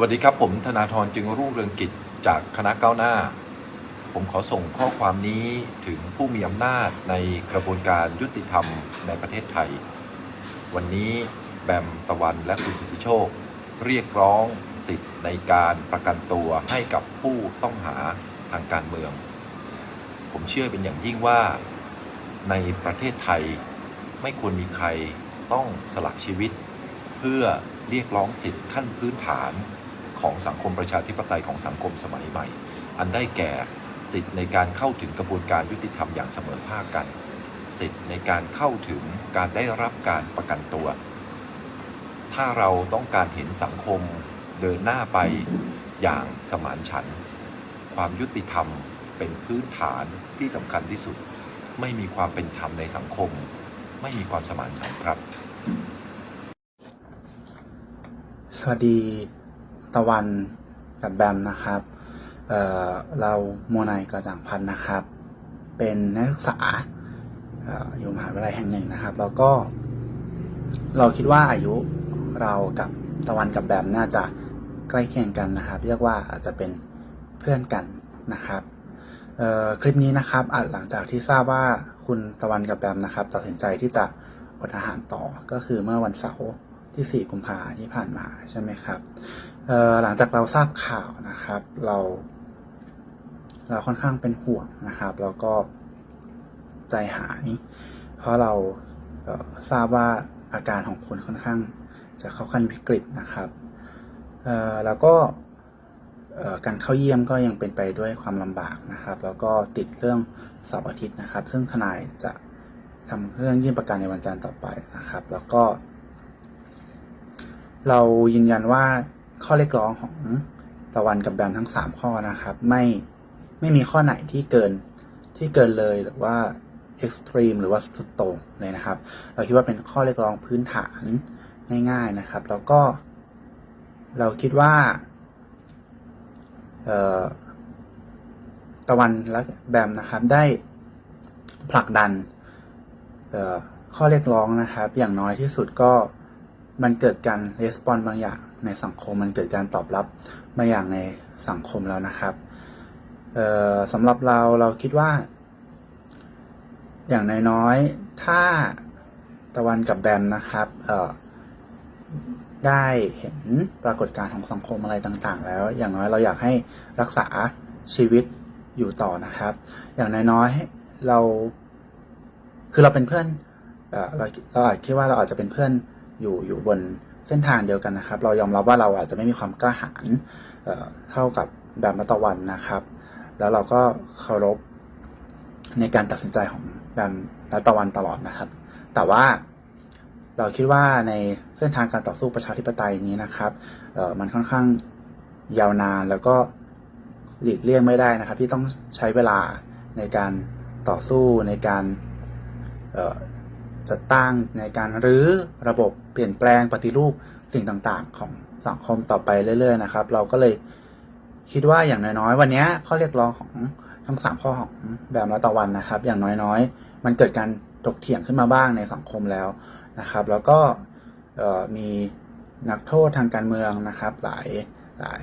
วัสดีครับผมธนาธรจึงรุ่งเรืองกิจจากคณะก้าวหน้า ผมขอส่งข้อความนี้ถึงผู้มีอำนาจในกระบวนการยุติธรรมในประเทศไทย วันนี้แบมตะวันและคุณสุทธิโชค เรียกร้องสิทธิ์ในการประกันตัวให้กับผู้ต้องหาทางการเมือง ผมเชื่อเป็นอย่างยิ่งว่า ในประเทศไทยไม่ควรมีใครต้องสละชีวิต เพื่อเรียกร้องสิทธิ์ขั้นพื้นฐาน ของสังคมประชาธิปไตยของสังคมสมัยใหม่ อันได้แก่สิทธิ์ในการเข้าถึงกระบวนการยุติธรรมอย่างเสมอภาคกัน สิทธิ์ในการเข้าถึงการได้รับการประกันตัว ถ้าเราต้องการเห็นสังคมเดินหน้าไปอย่างสมานฉันท์ความยุติธรรมเป็นพื้นฐานที่สำคัญที่สุด ไม่มีความเป็นธรรมในสังคม ไม่มีความสมานฉันท์ครับ สวัสดี ตะวันกับแบมนะครับเเราโมนายกระจ่างพันธ์นะครับ เป็นนักศึกษาออยู่มหาวิทยาลัยแห่งหนึ่งนะครับ แล้วก็ เราคิดว่าอายุเรากับตะวันกับแบมน่าจะใกล้เคียงกันนะครับ เรียกว่าอาจจะเป็นเพื่อนกันนะครับคลิปนี้นะครับอะหลังจากที่ทราบว่าคุณตะวันกับแบมนะครับ ตัดสินใจที่จะอดอาหารต่อก็คือเมื่อวันเสาร์ ที่ 4 กุมภาที่ผ่านมาใช่ไหมครับหลังจากเราทราบข่าวนะครับ เรา เราค่อนข้างเป็นห่วงนะครับ แล้วก็ใจหาย เพราะเราเทราบว่าอาการของคุณค่อนข้างจะเข้าขั้นวิกฤตนะครับแล้วก็การเข้าเยี่ยมก็ยังเป็นไปด้วยความลำบากนะครับ แล้วก็ติดเรื่องเสาร์อาทิตย์นะครับ ซึ่งทนายจะทำเรื่องยื่นประกันในวันจันทร์ต่อไปนะครับ แล้วก็ เรายืนยันว่าข้อเรียกร้องของตะวันกับแบมทั้งสามข้อนะครับ ไม่ไม่มีข้อไหนที่เกินที่เกินเลยหรือว่าเอ็กซ์ตรีมหรือว่าสุดโต่งเลยนะครับ เราคิดว่าเป็นข้อเรียกร้องพื้นฐานง่ายๆนะครับ แล้วก็ เราคิดว่าตะวันและแบมนะครับ ได้ผลักดันข้อเรียกร้องนะครับ อย่างน้อยที่สุดก็ มันเกิดการรีสปอนบางอย่างในสังคมมันเกิดการตอบรับบางอย่างในสังคมแล้วนะครับสำหรับเราเราคิดว่า อย่างน้อยๆถ้าตะวันกับแบมนะครับได้เห็นปรากฏการณ์ของสังคมอะไรต่างๆ แล้ว อย่างน้อยเราอยากให้รักษาชีวิตอยู่ต่อนะครับ อย่างน้อยๆเราคือเราเป็นเพื่อนเอ่อเราเราอาจคิดว่าเราอาจจะเป็นเพื่อน อยู่อยู่บนเส้นทางเดียวกันนะครับ เรายอมรับว่าเราอาจจะไม่มีความกล้าหาญเเท่ากับแบมและตะวันนะครับ แล้วเราก็เคารพในการตัดสินใจของแบมและตะวันตลอดนะครับ แต่ว่าเราคิดว่าในเส้นทางการต่อสู้ประชาธิปไตยนี้นะครับมันค่อนข้างยาวนานแล้วก็หลีกเลี่ยงไม่ได้นะครับ ที่ต้องใช้เวลาในการต่อสู้ในการ จัดตั้งในการรื้อระบบเปลี่ยนแปลงปฏิรูปสิ่งต่างๆ ของสังคมต่อไปเรื่อย ๆ นะครับ เราก็เลยคิดว่าอย่างน้อยๆ วันนี้ข้อเรียกร้องของทั้งสามข้อของแบมและตะวันนะครับ อย่างน้อยๆ มันเกิดการถกเถียงขึ้นมาบ้างในสังคมแล้วนะครับ แล้วก็มีนักโทษทางการเมืองนะครับ หลายหลาย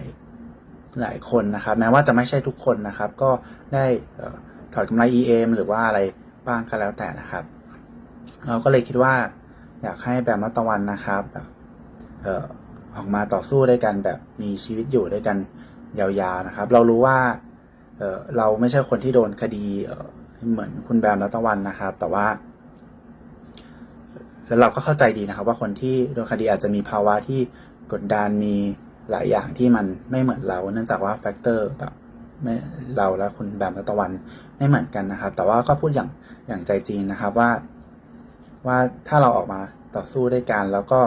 หลายคนนะครับ แม้ว่าจะไม่ใช่ทุกคนนะครับ ก็ได้ถอดกำไร EM หรือว่าอะไรบ้างก็แล้วแต่นะครับ เราก็เลยคิดว่า อยากให้แบมและตะวันนะครับแบบเออออกมาต่อสู้ด้วยกันแบบมีชีวิตอยู่ด้วยกันยาวๆนะครับ เรารู้ว่าเออเราไม่ใช่คนที่โดนคดีเหมือนคุณแบมและตะวันนะครับ แต่ว่า แล้วเราก็เข้าใจดีนะครับ ว่าคนที่โดนคดีอาจจะมีภาวะที่กดดันมีหลายอย่างที่มันไม่เหมือนเรา เนื่องจากว่าแฟกเตอร์แบบเราและคุณแบมและตะวันไม่เหมือนกันนะครับ แต่ว่าก็พูดอย่างอย่างใจจริงนะครับว่า ว่าถ้าเราออกมาต่อสู้ด้วยกันแล้วก็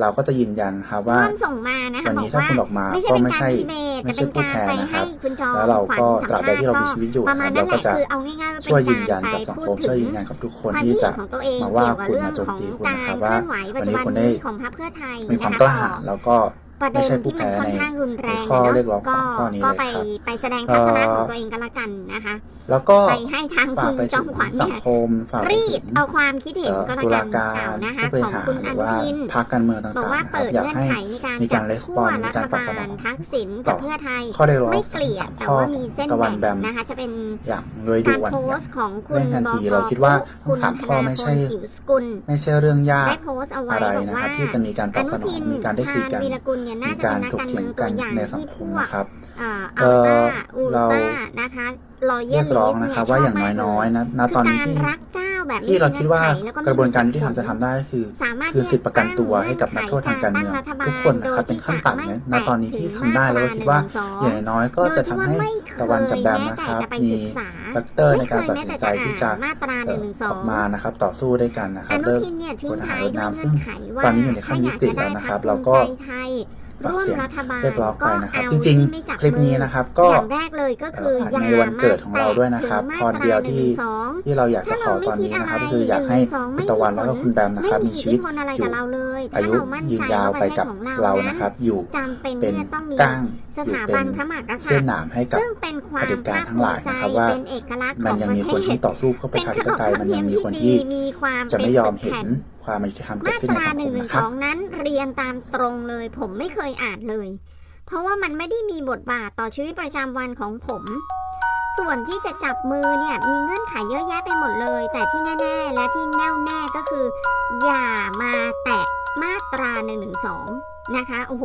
เราก็จะยืนยันครับว่าเพื่อนส่งมานะคะวันบนี้อกถ้าว่าคุณออกมาไม่ใช่ก็เป็นไม่การใช่ดีเบตไม่แต่ใช่เป็นผู้การแพ้ไปนะคให้รับคุณจอมแล้วเราก็ขวัญตราบใดที่เรามีชีวิตอยู่ประมาณคนั้รับนเราแหก็ละจะคือเอาง่ายๆว่าเป็นช่วยยืกานยันรไปกับสังพูคดมถึช่วยงยืนยันกับทุกคนความที่คิดจะเห็นของตัวเองมาเกี่ว่ายวกับคุณเรื่องมาโจมของตีคุณการนะครับเคว่าลื่อนไหวปัจวันจุนี้บันคุณได้นี้ของพรรคเพื่อไทยมีความนะะกล้าหาญแล้วก็ ประเด็ไม่นใช่ผู้ที่มันแพ้ค่อนในข้างรุนแรงข้ออะเรียกร้เนาะองก็สามข้อนี้ก็เลยไปครับไปแสดงทัศนะเอ่อของตัวเองก็แล้วกันนะคะ แล้วก็ไปให้ทางฝาคุกณไปจถึอมงขวัญสัเนี่งยคมฝากไปรีถึดงเอาความคิดเห็นเอ่อก็แล้วตุกัลานการเก่านะคะผู้บขริองหารคุณหอรือนุว่าทินพรรคการเมืองต่างบอกว่าๆครัเปิบดอยากเงื่อนให้ไขในการมีจัการบレスขั้ปวอนมีรัการฐตอบสบานอลงทักษิณต่กับอเพื่อไทยข้อเรียกร้องไม่เกลียดสามแต่ข้อว่ามีเส้นตะวัแบ่นงแบมนะคะจะเป็นอย่างโดยกาด่รวนโพสต์ของคุณเร่งทันบทีกเราคิดว่าทั้คุงณสามธข้อนาไม่พใช่ลผิวสกุลไม่ใช่เรื่องยากได้โพสต์เอาไว้อะไรบอกนะว่าครับที่จะมีการตออบสนุนอทิงนมีการได้ชาคุยญกันวีรกุลเนี่ยน่ามีจะการเป็นนักถกการเถีเมืยองงกัตัวนอย่างในสังที่คพมวกนะครับอ่าเอ่อัลอตาอูเราต้านะคะรอเยเรียลกร้องลิสนะเนี่ครับยว่าชอย่างมกเลน้อยๆนะณคืตอนกานี้รที่ รักเจ้า แบบไม่ที่เรามีคิดว่าเงื่อนไขแล้วก็กไม่ระบวนการมียุติธรรมจะทำได้คือสามารถคือที่สิทธิประกันตัวให้กับนักโทษทางการเมืองทุกคนนะครับเป็นขั้นต่ำนะณตอนนี้ที่ทำได้แล้วก็คิดว่าอย่างน้อยๆก็จะทำให้ตะวันกับแบมนะครับมีแฟกเตอร์ในการตัดสินใจที่จะมาตราหเอ่นึ่องหนึ่งสอองอกมานะครับต่อสู้ด้วยกันนะคอรับนุเลิกทินเนี่ยทิ้งกฎหมาท้ายยรถด้วยน้ำเงื่ซึ่องนไขว่าตอนนี้อยู่ในขั้นวิกฤตแล้วนะครับเราก็ ถ้อยากจะได้พรรคฝากร่วมเสียงรัฐบาลเรียกร้องไปนะครับก็จริงเอาที่ไม่จับๆคลิปนี้นะครับ ก็อย่างแรกเลยก็คือเอ่ออย่าในวันเกิดของเราด้วยนะครับมาพรเดียวที่แตะถึงมาตราหนึ่งหนึ่งสองที่เราอยากจะขอตอนนี้นะครับก็คืออยากให้คุณตะวันแล้วก็คุณแบมนะครับไม่มีชีวิตอิทธิพลอะไรอยู่กับเราเลยอายุถ้เรมั่นยืนใจยาวว่าไปประเทศกับของเรานั้นนะครับ อยู่จำเป็นเป็นที่จะต้องมีก้างสอยู่ถาเป็บันนพระมหากษัเส้ตนริย์หนามให้กับซึ่งเป็นความเผด็จการภาคทั้งภูหลายมิใจนะครับว่าเป็นเอกลักษณ์ขมัอนงยังประมีเทคนที่ศต่อสู้เพื่อปเป็ระนชาขธินปบไตยธรรมัมนเนียัยงมมีที่คนดีที่มีความจะไม่ยอมป็เห็นแผ่น ความยุติธรรมเกิดมาขึ้นตในราสังหคนึ่งมหนึ่งสรับองนั้นเรียนตามตรงเลย ผมไม่เคยอ่านเลย เพราะว่ามันไม่ได้มีบทบาทต่อชีวิตประจำวันของผม ส่วนที่จะจับมือเนี่ยมีเงื่อนไขเยอะแยะไปหมดเลย แต่ที่แน่ ๆ และที่แน่วแน่ก็คือ อย่ามาแตะมาตรา1นึนะคะ โอ้โห